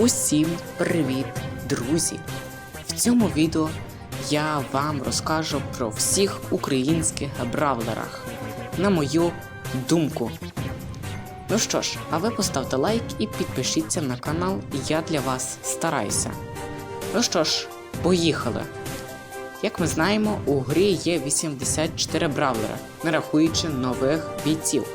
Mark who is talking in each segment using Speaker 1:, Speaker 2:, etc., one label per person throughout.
Speaker 1: Усім привіт, друзі! В цьому відео я вам розкажу про всіх українських бравлерах. На мою думку. Ну що ж, а ви поставте лайк і підпишіться на канал, я для вас стараюся. Ну що ж, поїхали! Як ми знаємо, у грі є 84 бравлера, не рахуючи нових бійців.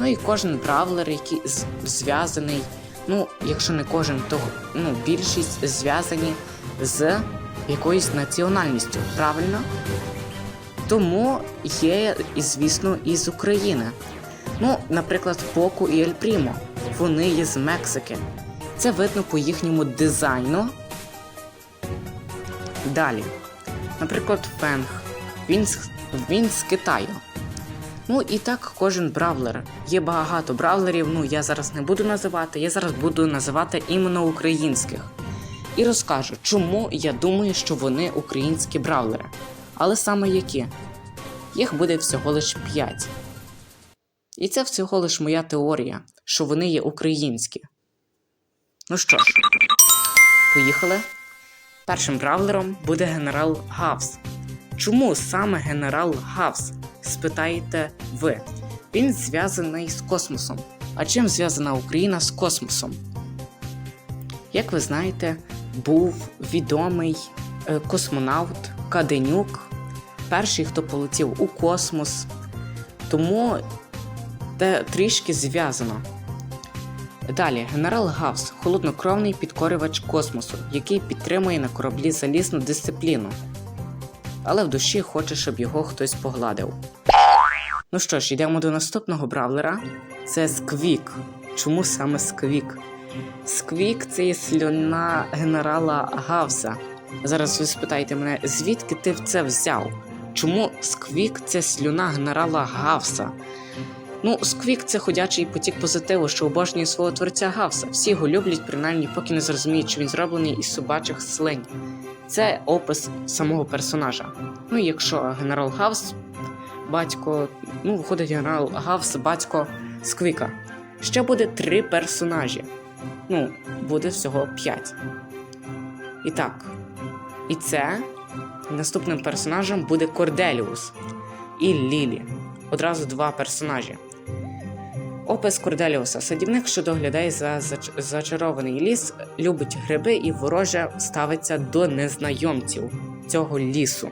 Speaker 1: Ну і кожен бравлер, який зв'язаний, ну, якщо не кожен, то ну, більшість зв'язані з якоюсь національністю, правильно? Тому є, звісно, і з України. Ну, наприклад, Поку і Ель Прімо. Вони є з Мексики. Це видно по їхньому дизайну. Далі. Наприклад, Фенг. Він з, він з Китаю. Ну і так кожен бравлер. Є багато бравлерів, ну я зараз не буду називати, я зараз буду називати іменно українських. І розкажу, чому я думаю, що вони українські бравлери. Але саме які? Їх буде всього лиш 5. І це всього лиш моя теорія, що вони є українські. Ну що ж, поїхали. Першим бравлером буде генерал Гавс. Чому саме генерал Гавс? Спитаєте ви. Він зв'язаний з космосом. А чим зв'язана Україна з космосом? Як ви знаєте, був відомий е, космонавт Каденюк, перший, хто полетів у космос. Тому те трішки зв'язано. Далі, генерал Гавс холоднокровний підкорювач космосу, який підтримує на кораблі залізну дисципліну. Але в душі хоче, щоб його хтось погладив. Ну що ж, йдемо до наступного бравлера. Це Сквік. Чому саме Сквік? Сквік це є слюна генерала Гавса. Зараз ви спитаєте мене, звідки ти це взяв? Чому Сквік це слюна генерала Гавса? Ну, Сквік це ходячий потік позитиву, що обожнює свого творця Гавса. Всі його люблять, принаймні, поки не зрозуміють, що він зроблений із собачих слинь. Це опис самого персонажа. Ну, і якщо генерал Гавс, батько, ну, виходить генерал Гавс, батько Сквіка. Ще буде три персонажі. Ну, буде всього п'ять. І так. І це наступним персонажем буде Корделіус і Лілі. Одразу два персонажі. Опис Корделіуса. Садівник, що доглядає за зач- зачарований ліс, любить гриби і вороже ставиться до незнайомців цього лісу.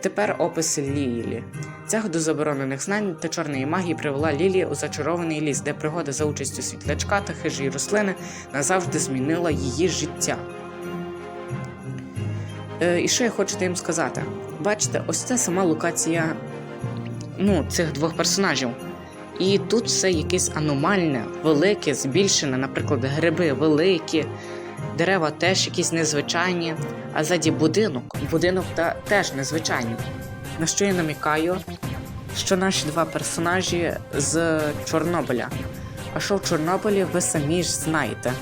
Speaker 1: Тепер опис Лілі. Ця до заборонених знань та чорної магії привела Лілі у зачарований ліс, де пригода за участю світлячка та хижої рослини назавжди змінила її життя. Е, і що я хочу їм сказати? Бачите, ось це сама локація ну, цих двох персонажів. І тут все якесь аномальне, велике, збільшене, наприклад, гриби великі, дерева теж якісь незвичайні, а ззаді будинок. Будинок та, теж незвичайний. На що я намікаю? Що наші два персонажі з Чорнобиля. А що в Чорнобилі ви самі ж знаєте.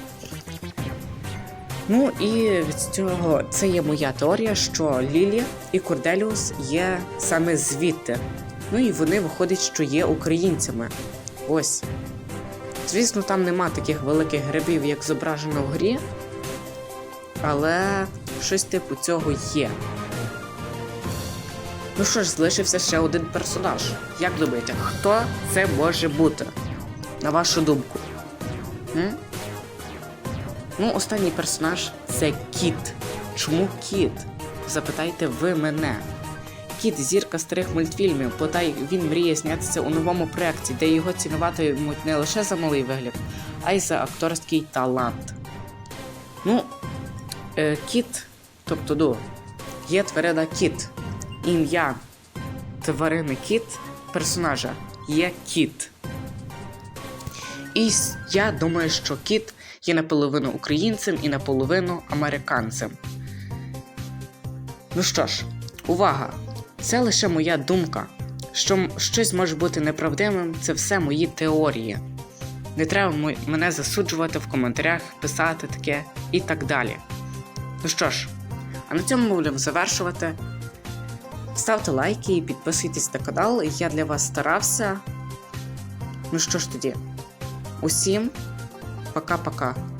Speaker 1: Ну і від цього це є моя теорія, що Лілі і Корделіус є саме звідти. Ну і вони виходить, що є українцями. Ось. Звісно, там нема таких великих грибів, як зображено в грі, але щось типу цього є. Ну що ж, залишився ще один персонаж. Як думаєте, хто це може бути? На вашу думку? М? Ну, останній персонаж це кіт. Чому кіт? Запитайте ви мене. Кіт зірка старих мультфільмів, бодай він мріє знятися у новому проєкті, де його цінуватимуть не лише за малий вигляд, а й за акторський талант. Ну, е, кіт, тобто ну, є тварина кіт. Ім'я тварини кіт персонажа є кіт. І я думаю, що кіт є наполовину українцем і наполовину американцем. Ну що ж, увага! Це лише моя думка. Що щось може бути неправдивим, це все мої теорії. Не треба мене засуджувати в коментарях, писати таке і так далі. Ну що ж, а на цьому будемо завершувати. Ставте лайки і підписуйтесь на канал, я для вас старався. Ну що ж тоді, усім Пока-пока.